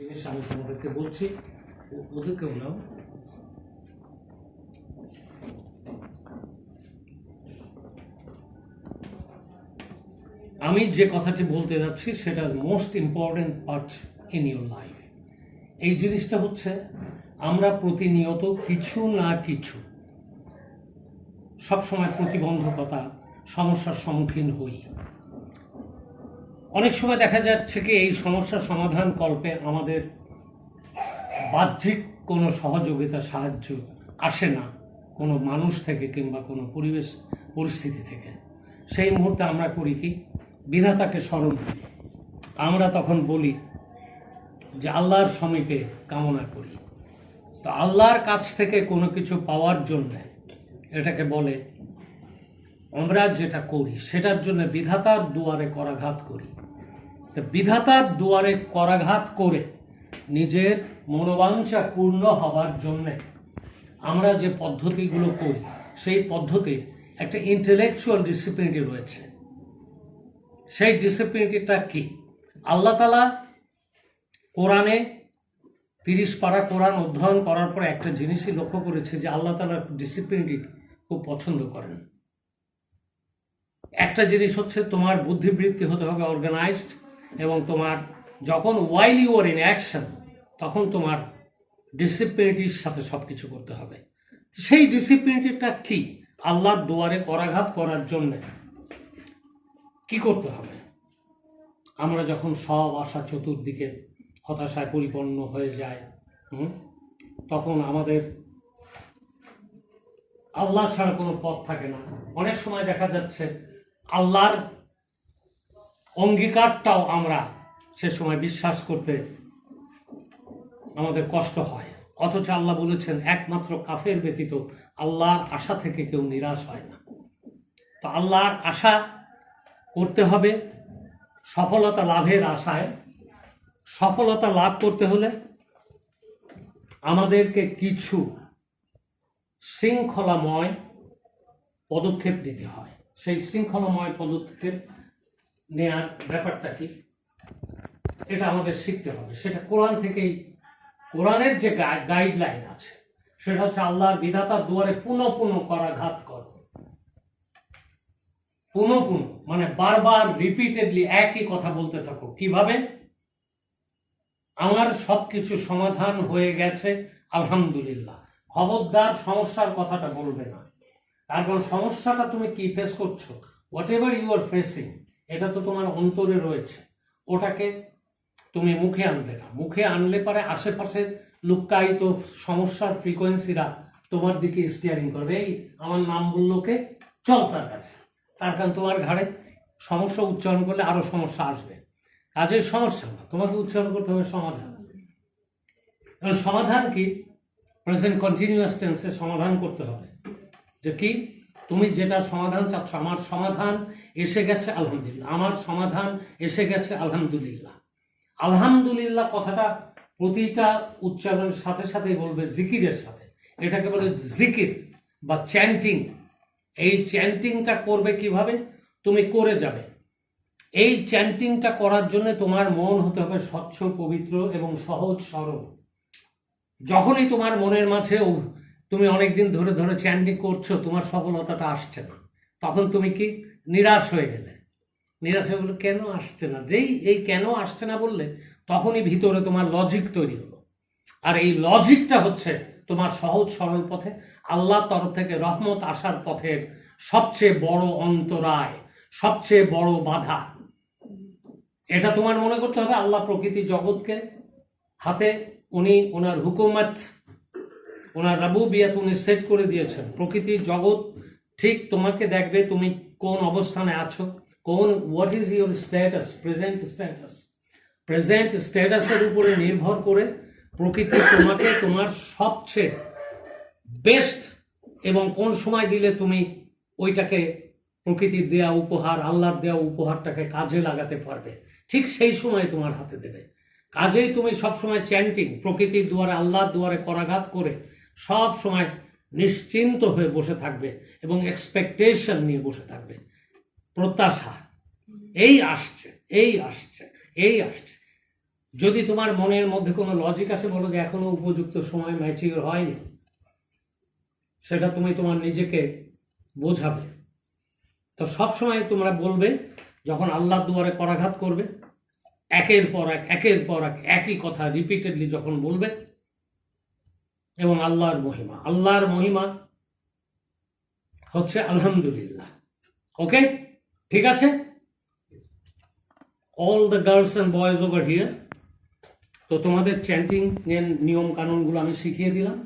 জিনিস আমি তোমাদেরকে বলছি। ওদেরকে বললাম আমি যে কথাটি বলতে যাচ্ছি, সেটা most important part in your life এই জিনিসটা হচ্ছে, আমরা প্রতিনিয়ত কিছু না কিছু সবসময় প্রতিবন্ধকতা, সমস্যার সম্মুখীন হই। অনেক সময় দেখা যাচ্ছে কি, এই সমস্যার সমাধান কল্পে আমাদের বাহ্যিক কোনো সহযোগিতা সাহায্য আসে না কোনো মানুষ থেকে কিংবা কোনো পরিবেশ, পরিস্থিতি থেকে। সেই মুহূর্তে আমরা করি কি, বিধাতাকে স্মরণ করি। আমরা তখন বলি যে, আল্লাহর সমীপে কামনা করি। তো আল্লাহর কাছ থেকে কোনো কিছু পাওয়ার জন্য এটাকে বলে, আমরা যেটা করি, সেটার জন্য বিধাতার দুয়ারে করাঘাত করি। তো বিধাতার দুয়ারে করাঘাত করে নিজের মনোবাঞ্ছা পূর্ণ হওয়ার জন্যে আমরা যে পদ্ধতিগুলো করি, সেই পদ্ধতির একটা ইন্টেলেকচুয়াল ডিসিপ্লিনটি রয়েছে। সেই ডিসিপ্লিনটিটা কি? আল্লাহ তালা কোরআনে তিরিশ পারা কোরআন অধ্যয়ন করার পরে একটা জিনিসই লক্ষ্য করেছে যে আল্লাহ তালা ডিসিপ্লিনটি খুব পছন্দ করেন। একটা জিনিস হচ্ছে তোমার বুদ্ধিবৃত্তি হতে হবে অর্গানাইজড এবং তোমার যখন while you are in action তখন তোমার ডিসিপ্লিনিটির সাথে সব কিছু করতে হবে। সেই ডিসিপ্লিনিটিটা কি? আল্লাহর দুয়ারে করাঘাত করার জন্য কি করতে হবে? আমরা যখন সব আশা চতুর্দিকে হতাশায় পরিপূর্ণ হয়ে যায় তখন আমাদের আল্লাহ ছাড়া কোনো পথ থাকে না। অনেক সময় দেখা যাচ্ছে আল্লাহর অঙ্গীকারটাও আমরা সে সময় বিশ্বাস করতে আমাদের কষ্ট হয়। অথচ আল্লাহ বলেছেন, একমাত্র কাফের ব্যতীত আল্লাহর আশা থেকে কেউ নিরাশ হয় না। তো আল্লাহর আশা করতে হবে, সফলতা লাভের আশায়। সফলতা লাভ করতে হলে আমাদেরকে কিছু শৃঙ্খলাময় পদক্ষেপ নিতে হয়। সেই শৃঙ্খলাময় পদক্ষেপ নেয়ার ব্যাপারটা কি? এটা আমাদের শিখতে হবে। সেটা কোরআন থেকেই, কোরআনের যে গাইডলাইন আছে, সেটা হচ্ছে আল্লাহর বিধাতার দুয়ারে পুনঃ পুনঃ করাঘাত কর। পুনঃ পুনঃ মানে বারবার রিপিটেডলি একই কথা বলতে থাকো। কীভাবে? আমার সবকিছু সমাধান হয়ে গেছে, আলহামদুলিল্লাহ। খবরদার সমস্যার কথাটা বলবে না। তারপর সমস্যাটা তুমি কি ফেস করছ? Whatever you are facing এটা তো তোমার অন্তরে রয়েছে। ওটাকে তুমি মুখে আনবে না। মুখে আনলে পরে আশেপাশে লুক্কায়িত সমস্যার ফ্রিকোয়েন্সিরা তোমার দিকে স্টিয়ারিং করবে। এই আমার নাম বলল কে? চল তার কাছে। তার কারণ তোমার ঘাড়ে সমস্যা উচ্চারণ করলে আরও সমস্যা আসবে। কাজের সমস্যা না। তোমাকে উচ্চারণ করতে হবে সমাধান। সমাধান কি? প্রেজেন্ট কন্টিনিউয়াস টেন্সে সমাধান করতে হবে। যে কি? তুমি যেটা সমাধান চাচ্ছ, আমার সমাধান এসে গেছে আলহামদুলিল্লাহ। আমার সমাধান এসে গেছে আলহামদুলিল্লাহ। আলহামদুলিল্লাহ কথাটা প্রতিটা উচ্চারণের সাথে সাথেই বলবে জিকিরের সাথে। এটাকে বলে জিকির বা চ্যান্টিং এই চ্যান্টিংটা করবে কীভাবে? তুমি করে যাবে। এই চ্যান্টিংটা করার জন্য তোমার মন হতে হবে স্বচ্ছ, পবিত্র এবং সহজ, সরল। যখনই তোমার মনের মাঝে তুমি অনেকদিন ধরে ধরে চ্যান্টিং করছ, তোমার সফলতাটা আসছে না। তখন তুমি কি নিরাশ হয়ে গেলে? নিরাশ হয়ে বলে কেন আসছে না? যেই এই কেন আসছে না বললে তখনই ভিতরে তোমার লজিক তৈরি হলো। আর এই লজিকটা হচ্ছে তোমার সহজ, সরল পথে, আল্লাহর তরফ থেকে রহমত আসার পথের সবচেয়ে বড় অন্তরায়, সবচেয়ে বড় বাধা। এটা তোমার মনে করতে হবে, আল্লাহ প্রকৃতি জগৎকে হাতে, উনি ওনার হুকুমত ওনার রাবুবিয়াত উনি সেট করে দিয়েছেন। প্রকৃতি জগৎ, ঠিক তোমাকে দেখবে তুমি কোন অবস্থানে আছো, কোন what is your status present status present স্ট্যাটাসের উপরে নির্ভর করে প্রকৃতি তোমাকে তোমার সবচেয়ে বেস্ট এবং কোন সময় দিলে তুমি ওইটাকে প্রকৃতির দেয়া উপহার, আল্লাহর দেয়া উপহারটাকে কাজে লাগাতে পারবে। ঠিক সেই সময় তোমার হাতে দেবে। কাজেই তুমি সবসময় চ্যান্টিং প্রকৃতির দুয়ারে, আল্লাহর দুয়ারে করাঘাত করে সব সময় নিশ্চিন্ত হয়ে বসে থাকবে এবং এক্সপেকটেশন নিয়ে বসে থাকবে। প্রত্যাশা। এই আসছে এই আসছে এই আসছে। যদি তোমার মনের মধ্যে কোনো লজিক আসে, বলো যে এখনও উপযুক্ত সময় ম্যাচিওর হয়নি, সেটা তুমি তোমার নিজেকে বোঝাবে। তো সব সময় তোমরা বলবে, যখন আল্লাহ দুয়ারে করাঘাত করবে, একের পর এক, একের পর এক, একই কথা রিপিটেডলি যখন বলবে এবং আল্লাহর মহিমা। আল্লাহর মহিমা হচ্ছে আলহামদুলিল্লাহ। ওকে? ঠিক আছে? All the girls and boys over here তো তোমাদের চ্যান্টিং এর নিয়ম কানুনগুলো আমি শিখিয়ে দিলাম।